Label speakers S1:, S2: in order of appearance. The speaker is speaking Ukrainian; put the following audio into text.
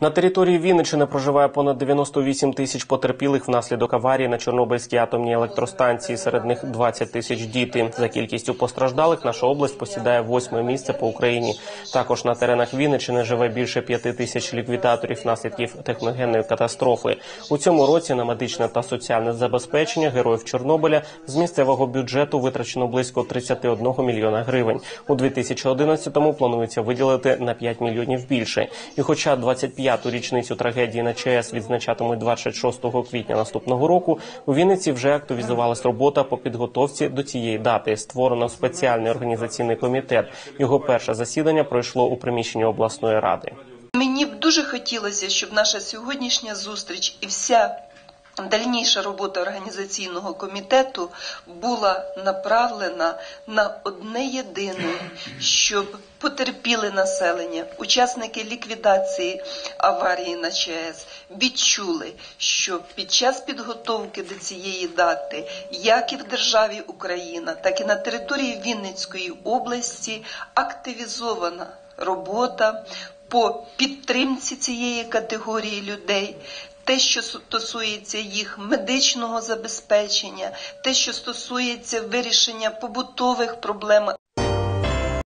S1: На території Вінниччини проживає понад 98 тисяч потерпілих внаслідок аварії на Чорнобильській атомній електростанції. Серед них 20 тисяч діти. За кількістю постраждалих наша область посідає восьме місце по Україні. Також на теренах Вінниччини живе більше п'яти тисяч ліквідаторів наслідків техногенної катастрофи. У цьому році на медичне та соціальне забезпечення героїв Чорнобиля з місцевого бюджету витрачено близько 31 мільйона гривень. У 2011-му планується виділити на 5 мільйонів більше. І хоча 25-ту річницю трагедії на ЧАЕС відзначатимуть 26 квітня наступного року, у Вінниці вже активізувалась робота по підготовці до цієї дати. Створено спеціальний організаційний комітет. Його перше засідання пройшло у приміщенні обласної ради.
S2: Мені б дуже хотілося, щоб наша сьогоднішня зустріч і вся дальніша робота організаційного комітету була направлена на одне єдине, щоб потерпіли населення, учасники ліквідації аварії на ЧАЕС відчули, що під час підготовки до цієї дати, як і в державі Україна, так і на території Вінницької області активізована робота по підтримці цієї категорії людей. Те, що стосується їх медичного забезпечення, те, що стосується вирішення побутових проблем,